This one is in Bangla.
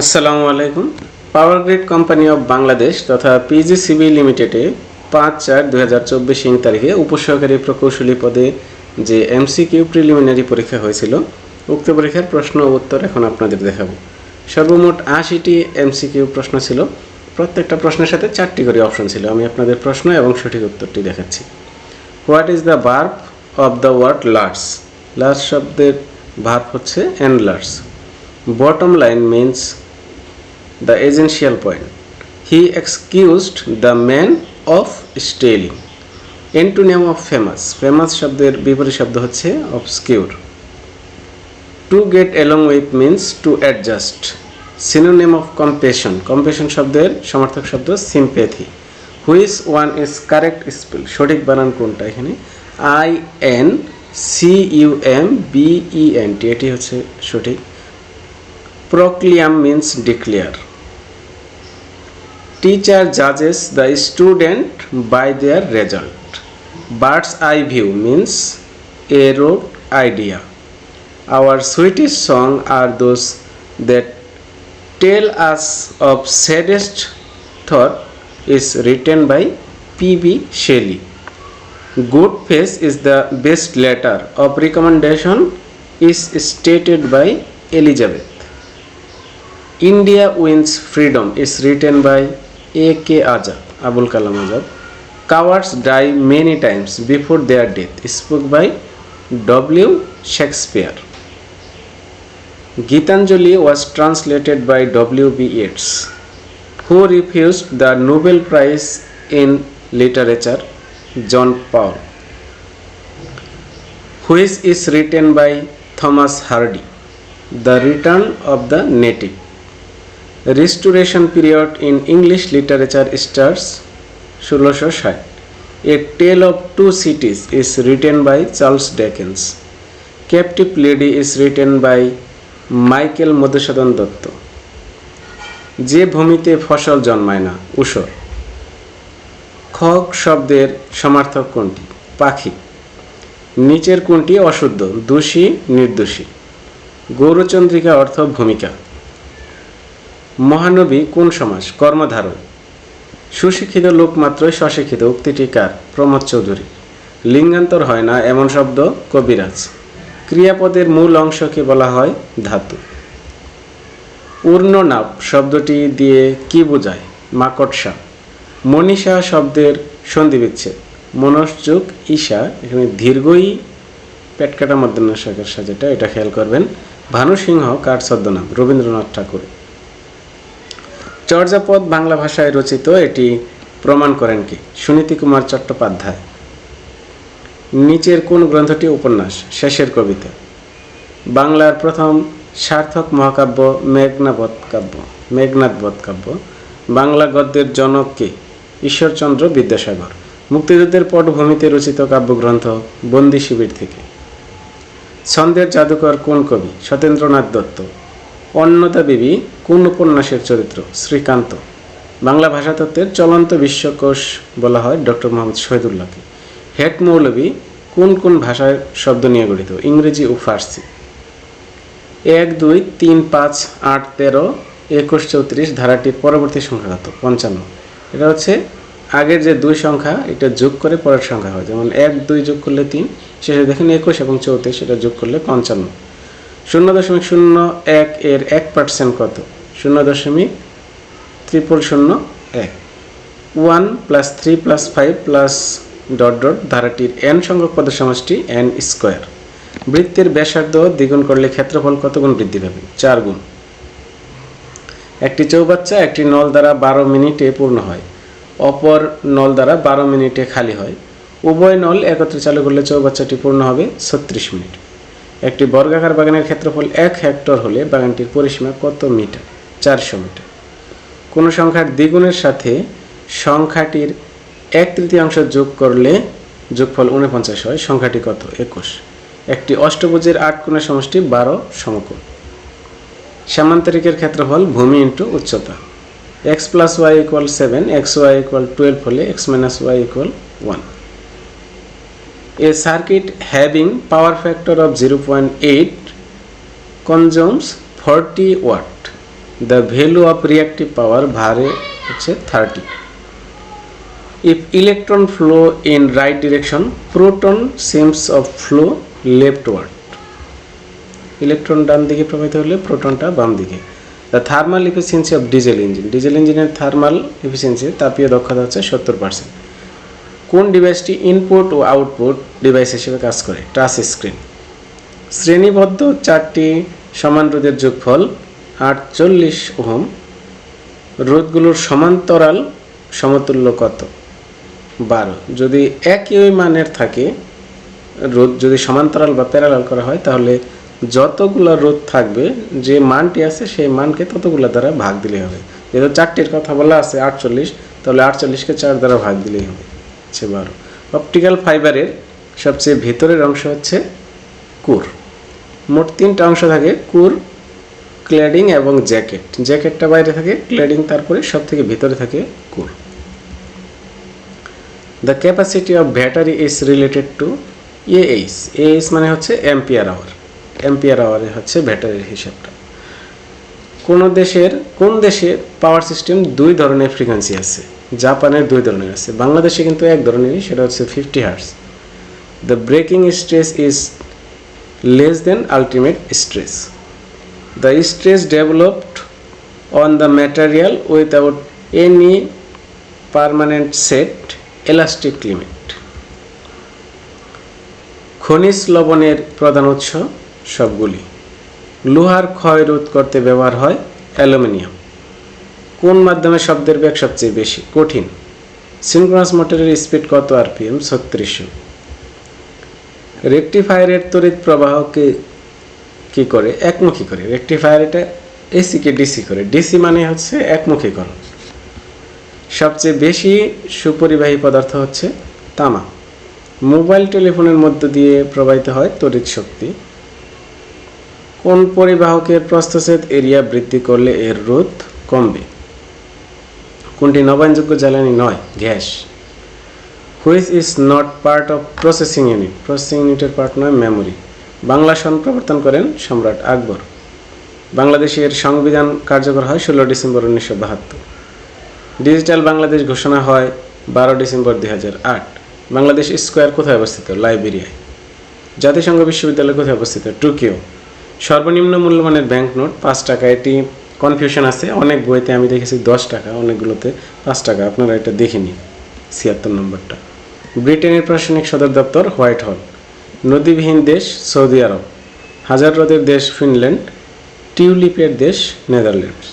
আসসালামু আলাইকুম। Power grid company of Bangladesh তথা পিজিসিবি লিমিটেডে পাঁচ চার দুই হাজার চব্বিশ ইং তারিখে উপসহকারী প্রকৌশলী পদে যে এমসিকিউ প্রিলিমিনারি পরীক্ষা হয়েছিল, উক্ত পরীক্ষার প্রশ্ন উত্তর এখন আপনাদের দেখাবো। সর্বমোট আশিটি এমসিকিউ প্রশ্ন ছিল। প্রত্যেকটা প্রশ্নের সাথে চারটি করে অপশন ছিল। আমি আপনাদের প্রশ্ন এবং সঠিক উত্তরটি দেখাচ্ছি। What is the verb of the word large large শব্দের ভার্ব হচ্ছে enlarge bottom line means the essential point. He excused the man of stealing. Antonym of famous. Famous শব্দের বিপরীত শব্দ হচ্ছে obscure. To get along with means to adjust. Synonym of compassion. Compassion শব্দের সমার্থক শব্দ sympathy. Which one is correct spell? সঠিক বানান কোনটা এখানে I N C U M B E N T এটি হচ্ছে সঠিক proclaim means declare teacher judges the student by their result. Bird's eye view means a road idea. Our sweetest song are those that tell us of saddest thought is written by pb shelley. Good face is the best letter of recommendation is stated by elizabeth. India wins freedom is written by A.K. Azad, Abul Kalam Azad. Cowards die many times before their death, spoke by W. Shakespeare. Gitanjali was translated by W. B. Yeats, who refused the Nobel Prize in Literature, John Paul. Which is written by Thomas Hardy, The Return of the Native. Restoration period in English literature starts, ষোলোশো ষাট। A tale of two cities is written by Charles Dickens. Captive lady is written by Michael Madhusudan Dutt. যে ভূমিতে ফসল জন্মায় না, উষর। খক শব্দের সমার্থক কোনটি? পাখি। নিচের কোনটি অশুদ্ধ, দোষী, নির্দোষী। গৌরচন্দ্রিকা অর্থ ভূমিকা। মহানবী কোন সমাস কর্মধারয় সুশিক্ষিত লোক মাত্রই স্বশিক্ষিত। উক্তিটি কার? প্রমোদ চৌধুরী। লিঙ্গান্তর হয় না এমন শব্দ কবিরাজ। ক্রিয়াপদের মূল অংশকে বলা হয় ধাতু। উর্ণনাপ শব্দটি দিয়ে কি বোঝায়? মাকড়সা। মনীষা শব্দের সন্ধি বিচ্ছেদ মনসযুগ ঈশা, এখানে দীর্ঘই পেটকাটা মধ্যনাশকের সাজেটা, এটা খেয়াল করবেন। ভানু সিংহ কার ছদ্মনাম? রবীন্দ্রনাথ ঠাকুর চর্যাপদ বাংলা ভাষায় রচিত এটি প্রমাণ করেন কি? সুনীতি কুমার চট্টোপাধ্যায়। নিচের কোন গ্রন্থটি উপন্যাস? শেষের কবিতা। বাংলার প্রথম সার্থক মহাকাব্য মেঘনাবধ কাব্য। মেঘনাথবধ কাব্য। বাংলা গদ্যের জনক কে? ঈশ্বরচন্দ্র বিদ্যাসাগর। মুক্তিযুদ্ধের পটভূমিতে রচিত কাব্যগ্রন্থ বন্দি শিবির থেকে। ছন্দের জাদুকর কোন কবি? সত্যেন্দ্রনাথ দত্ত। অন্নদা দেবী কোন উপন্যাসের চরিত্র, শ্রীকান্ত। বাংলা ভাষাতত্ত্বের চলন্ত বিশ্বকোষ বলা হয় ডক্টর মোহাম্মদ শহীদুল্লাহকে। হেট মৌলবী, কোন কোন ভাষায় শব্দ নিয়ে গঠিত? ইংরেজি ও ফার্সি। এক, দুই, তিন, পাঁচ, আট, তেরো, একুশ, চৌত্রিশ ধারাটির পরবর্তী সংখ্যা কত পঞ্চান্ন। এটা হচ্ছে আগের যে দুই সংখ্যা, এটা যোগ করে পরের সংখ্যা হয়। যেমন এক, দুই যোগ করলে তিন, শেষে দেখেন একুশ এবং চৌত্রিশ, এটা যোগ করলে পঞ্চান্ন। শূন্য দশমিক শূন্য এক এর এক পার্সেন্ট কত? শূন্য দশমিক ত্রিপল শূন্য এক। One plus three plus five plus dot dot ধারাটির N সংখ্যক পদের সমষ্টি এন স্কোয়ার। বৃত্তের ব্যাসার্ধ দ্বিগুণ করলে ক্ষেত্রফল কত গুণ বৃদ্ধি পাবে? চার গুণ। একটি চৌবাচ্চা একটি নল দ্বারা বারো মিনিটে পূর্ণ হয়। অপর নল দ্বারা বারো মিনিটে খালি হয়। উভয় নল একত্রে চালু করলে চৌবাচ্চাটি পূর্ণ হবে ছত্রিশ মিনিট। একটি বর্গাকার বাগানের ক্ষেত্রফল এক হেক্টর হলে বাগানটির পরিসীমা কত মিটার? চারশো মিটার। কোনো সংখ্যার দ্বিগুণের সাথে সংখ্যাটির এক তৃতীয়াংশ যোগ করলে যোগফল উনপঞ্চাশ হয়, সংখ্যাটি কত? একুশ। একটি অষ্টভুজের আট কোণের সমষ্টি বারো সমকোণ। সামান্তরিকের ক্ষেত্রফল ভূমি ইন্টু উচ্চতা। X plus Y equal seven, X Y equal twelve হলে X minus Y equal one. A circuit having power factor of 0.8 consumes 40 watt. The value of reactive power ভারে হচ্ছে thirty if electron flow in right direction proton seems of flow leftward electron ডান দিকে প্রবাহিত হলে প্রোটনটা বাম দিকে। The thermal efficiency of diesel engine diesel ইঞ্জিনের থার্মাল ইফিসিয়েন্সি তাপীয় দক্ষতা সত্তর পার্সেন্ট কোন ডিভাইসটি ইনপুট ও আউটপুট ডিভাইস হিসেবে কাজ করে? টাচ স্ক্রিন শ্রেণীবদ্ধ চারটি সমান রোধের যোগফল আটচল্লিশ ওহম। রোধগুলোর সমান্তরাল সমতুল্য কত? বারো। যদি একই ওই মানের থাকে, রোধ যদি সমান্তরাল বা প্যারালাল করা হয়, তাহলে যতগুলো রোধ থাকবে, যে মানটি আছে, সেই মানকে ততগুলো দ্বারা ভাগ দিলে হবে। যেহেতু চারটির কথা বলা আছে আটচল্লিশ, তাহলে আটচল্লিশকে চার দ্বারা ভাগ দিলেই হবে। হচ্ছে বারো। অপটিক্যাল ফাইবারের সবচেয়ে ভেতরের অংশ হচ্ছে কুর। মোট তিনটা অংশ থাকে কুর ক্ল্যাডিং এবং জ্যাকেট। জ্যাকেটটা বাইরে থাকে ক্ল্যাডিং তারপরে সব থেকে ভিতরে থাকে কুর। The capacity of battery is related to AH AH মানে হচ্ছে অ্যাম্পিয়ার আওয়ার অ্যাম্পিয়ার আওয়ারে হচ্ছে ব্যাটারির হিসাবটা। কোন দেশের, কোন দেশে পাওয়ার সিস্টেম দুই ধরনের ফ্রিকোয়েন্সি আছে? জাপানের দুই ধরনের আছে। বাংলাদেশে কিন্তু এক ধরনেরই, সেটা হচ্ছে fifty hertz the breaking stress is less than ultimate stress the stress developed on the material without any permanent set elastic limit খনিজ লবণের প্রধান উৎস সবগুলি। লোহার ক্ষয় রোধ করতে ব্যবহার হয় অ্যালুমিনিয়াম। কোন মাধ্যমে শব্দের বেগ সবচেয়ে বেশি? কঠিন। সিনক্রোনাস মোটরের স্পিড কত আরপিএম ছত্রিশশো। রেকটিফায়ারের তড়িৎ প্রবাহকে কি করে? একমুখী করে। রেকটিফায়ার এটা এসিকে ডিসি করে। ডিসি মানে হচ্ছে একমুখীকরণ সবচেয়ে বেশি সুপরিবাহী পদার্থ হচ্ছে তামা। মোবাইল টেলিফোনের মধ্য দিয়ে প্রবাহিত হয় তড়িৎ শক্তি। কোন পরিবাহকের প্রস্থচ্ছেদ এরিয়া বৃদ্ধি করলে এর রোধ কমবে? কোনটি নবায়নযোগ্য জ্বালানি নয়? Gas. Which is not part of processing unit processing ইউনিটের পার্ট নয় মেমোরি বাংলা সন প্রবর্তন করেন সম্রাট আকবর। বাংলাদেশের সংবিধান কার্যকর হয় ষোলো ডিসেম্বর উনিশশো বাহাত্তর। ডিজিটাল বাংলাদেশ ঘোষণা হয় বারো ডিসেম্বর দুই হাজার আট। বাংলাদেশ স্কোয়ার কোথায় অবস্থিত? লাইবেরিয়ায়। জাতিসংঘ বিশ্ববিদ্যালয় কোথায় অবস্থিত? টোকিও। সর্বনিম্ন মূল্যমানের ব্যাংক নোট পাঁচ টাকা। এটি কনফিউশন আছে, অনেক বইতে আমি দেখেছি দশ টাকা, অনেকগুলোতে পাঁচ টাকা। আপনারা এটা দেখে নিন, ছিয়াত্তর নম্বরটা। ব্রিটেনের প্রশাসনিক সদর দপ্তর হোয়াইট হল। নদীবিহীন দেশ সৌদি আরব। হাজার হ্রদের দেশ ফিনল্যান্ড। টিউলিপের দেশ নেদারল্যান্ডস।